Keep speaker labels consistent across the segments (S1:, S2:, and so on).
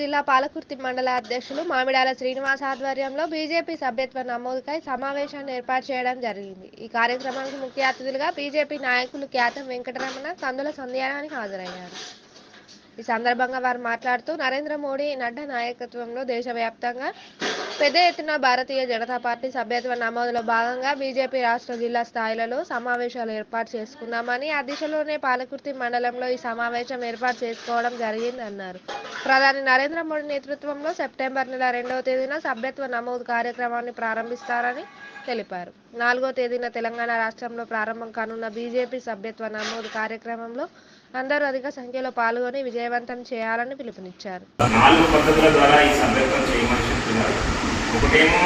S1: జిల్లా పాలకుర్తి మండల అధ్యక్షులు మామిడాల శ్రీనివాస్ ఆధ్వర్యంలో బీజేపీ సభ్యత్వ నమోదుకై సమావేశాన్ని ఏర్పాటు చేయడం జరిగింది. ఈ కార్యక్రమానికి ముఖ్య అతిథులుగా బీజేపీ నాయకులు ఖ్యాతం వెంకటరమణ కందుల సంధ్యానానికి హాజరయ్యారు. ఈ సందర్భంగా వారు మాట్లాడుతూ నరేంద్ర మోడీ నడ్డా నాయకత్వంలో దేశవ్యాప్తంగా పెద్ద ఎత్తున భారతీయ జనతా పార్టీ సభ్యత్వ నమోదులో భాగంగా బీజేపీ రాష్ట్ర జిల్లా స్థాయిలలో సమావేశాలు ఏర్పాటు చేసుకున్నామని ఆ దిశలోనే పాలకుర్తి మండలంలో ఈ సమావేశం ఏర్పాటు చేసుకోవడం జరిగిందన్నారు. ప్రధాని నరేంద్ర మోడీ నేతృత్వంలో సెప్టెంబర్ నెల రెండవ తేదీన సభ్యత్వ నమోదు కార్యక్రమాన్ని ప్రారంభిస్తారని తెలిపారు. నాలుగో తేదీన తెలంగాణ రాష్ట్రంలో ప్రారంభం కానున్న బీజేపీ సభ్యత్వ నమోదు కార్యక్రమంలో అందరూ అధిక సంఖ్యలో పాల్గొని విజయవంతం చేయాలని పిలుపునిచ్చారు.
S2: నాలుగు పద్ధతుల ద్వారా ఈ సభ్యత్వం చేయమని చెప్తున్నారు. ఒకటేమో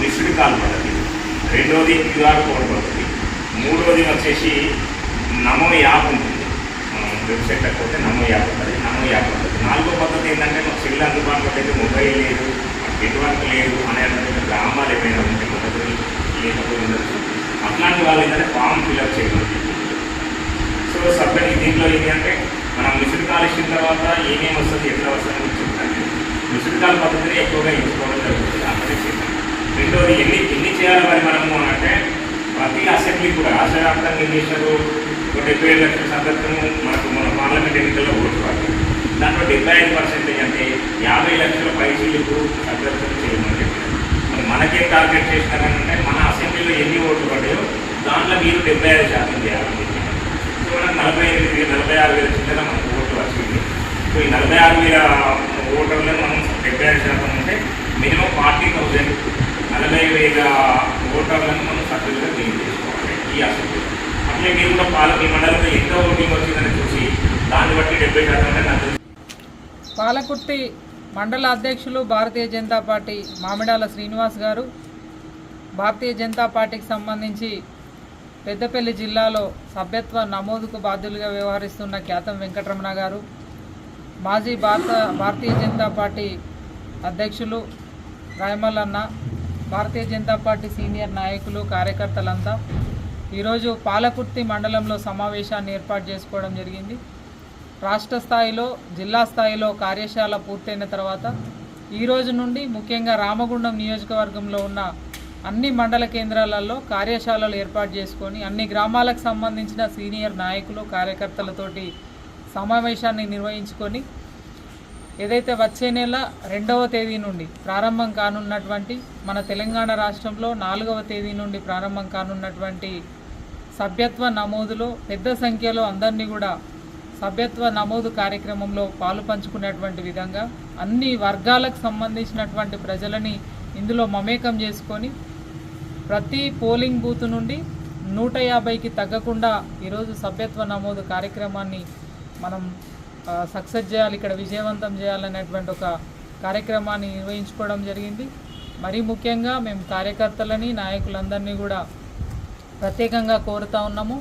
S2: మిస్డ్ కాల్ పద్ధతి రెండోది క్యూఆర్ కోడ్ పద్ధతి మూడోది వచ్చేసి నమో యాప్ ఉంటుంది. వెబ్సైట్ పోతే నమో యాప్ ఉంటుంది. నమో యాప్ ఉంటుంది నాలుగో పద్ధతి ఏంటంటే మాకు సెల్ అందుబాటులో అయితే మొబైల్ లేదు నెట్వర్క్ లేదు అనేటువంటి గ్రామాలు ఏమైనా ఉంటే మొదటి లేకపోతే ఉండొచ్చు అట్లాంటి వాళ్ళు ఏంటంటే ఫామ్ ఫిల్అప్ చేయమని సో సబ్జెక్ట్ దీంట్లో ఏంటంటే మనం మిస్డ్ కాల్ ఇచ్చిన తర్వాత ఏమేమి వస్తుంది ఎట్లా వస్తుంది అని చెప్తాను మిస్డ్ పద్ధతిని ఎక్కువగా ఎంచుకోవడం జరుగుతుంది. అక్కడే రెండోది ఎన్ని ఎన్ని చేయాలి మరి మనము అంటే ప్రతి అసెంబ్లీ కూడా రాష్ట్ర వ్యాప్తంగా ఏం చేశారు? ఒక డెబ్బై ఏడు లక్షల సందర్భము మనకు మన పార్లమెంట్ ఎన్నికల్లో ఓటు పడింది దాంట్లో డెబ్బై ఐదు పర్సెంటేజ్ అంటే యాభై లక్షల పైసీలకు అభ్యర్థులు చేయమని చెప్పారు. మరి మనకేం టార్గెట్ చేస్తారంటే మన అసెంబ్లీలో ఎన్ని ఓట్లు పడ్డాయో దాంట్లో మీరు డెబ్బై ఐదు శాతం చేయాలని చెప్పారు. సో మనకు నలభై ఎనిమిది నలభై ఆరు వేల చిన్న మనకు ఓట్లు వచ్చింది. సో ఈ నలభై ఆరు వేల ఓటర్లో మనం డెబ్బై ఐదు శాతం ఉంటే మినిమం ఫార్టీ థౌజండ్ నలభై వేల ఓటర్లను మనం సర్టిఫికేట్ గెయిన్ చేసుకోవాలి ఈ అసెంబ్లీ. అట్లే మీరు కూడా పాల మీ మండలంలో ఎంత ఓటింగ్ వచ్చిందని చూసి దాన్ని బట్టి డెబ్బై శాతం అంటే
S3: పాలకుర్తి మండల అధ్యక్షులు భారతీయ జనతా పార్టీ మామిడాల శ్రీనివాస్ గారు భారతీయ జనతా పార్టీకి సంబంధించి పెద్దపల్లి జిల్లాలో సభ్యత్వ నమోదుకు బాధ్యులుగా వ్యవహరిస్తున్న ఖ్యాతం వెంకటరమణ గారు మాజీ భారత భారతీయ జనతా పార్టీ అధ్యక్షులు రాయమల్లన్న భారతీయ జనతా పార్టీ సీనియర్ నాయకులు కార్యకర్తలంతా ఈరోజు పాలకుర్తి మండలంలో సమావేశాన్ని ఏర్పాటు చేసుకోవడం జరిగింది. రాష్ట్ర స్థాయిలో జిల్లా స్థాయిలో కార్యశాల పూర్తయిన తర్వాత ఈ రోజు నుండి ముఖ్యంగా రామగుండం నియోజకవర్గంలో ఉన్న అన్ని మండల కేంద్రాలలో కార్యశాలలు ఏర్పాటు చేసుకొని అన్ని గ్రామాలకు సంబంధించిన సీనియర్ నాయకులు కార్యకర్తలతోటి సమావేశాన్ని నిర్వహించుకొని ఏదైతే వచ్చే నెల రెండవ తేదీ నుండి ప్రారంభం కానున్నటువంటి మన తెలంగాణ రాష్ట్రంలో నాలుగవ తేదీ నుండి ప్రారంభం కానున్నటువంటి సభ్యత్వ నమోదులో పెద్ద సంఖ్యలో అందరినీ కూడా సభ్యత్వ నమోదు కార్యక్రమంలో పాలు పంచుకునేటువంటి విధంగా అన్ని వర్గాలకు సంబంధించినటువంటి ప్రజలని ఇందులో మమేకం చేసుకొని ప్రతి పోలింగ్ బూత్ నుండి నూట యాభైకి తగ్గకుండా ఈరోజు సభ్యత్వ నమోదు కార్యక్రమాన్ని మనం సక్సెస్ చేయాలి ఇక్కడ విజయవంతం చేయాలనేటువంటి ఒక కార్యక్రమాన్ని నిర్వహించుకోవడం జరిగింది. మరీ ముఖ్యంగా మేము కార్యకర్తలని నాయకులందరినీ కూడా ప్రత్యేకంగా కోరుతా ఉన్నాము.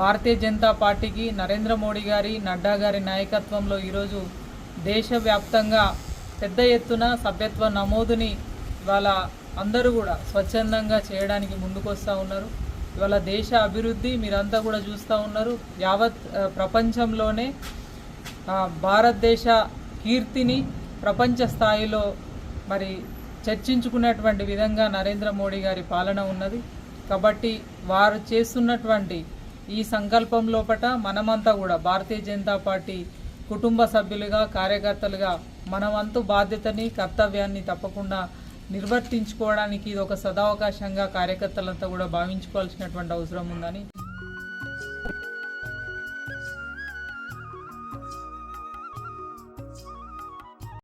S3: భారతీయ జనతా పార్టీకి నరేంద్ర మోడీ గారి నడ్డా గారి నాయకత్వంలో ఈరోజు దేశవ్యాప్తంగా పెద్ద ఎత్తున సభ్యత్వ నమోదుని ఇవాళ అందరూ కూడా స్వచ్ఛందంగా చేయడానికి ముందుకొస్తూ ఉన్నారు. ఇవాళ దేశ అభివృద్ధి మీరంతా కూడా చూస్తూ ఉన్నారు. యావత్ ప్రపంచంలోనే భారతదేశ కీర్తిని ప్రపంచ స్థాయిలో మరి చర్చించుకునేటువంటి విధంగా నరేంద్ర మోడీ గారి పాలన ఉన్నది. కాబట్టి వారు చేస్తున్నటువంటి ఈ సంకల్పం లోపట మనమంతా కూడా భారతీయ జనతా పార్టీ కుటుంబ సభ్యులుగా కార్యకర్తలుగా మనమంతు బాధ్యతని కర్తవ్యాన్ని తప్పకుండా నిర్వర్తించుకోవడానికి ఇది ఒక సదావకాశంగా కార్యకర్తలంతా కూడా భావించుకోవాల్సినటువంటి అవసరం ఉందని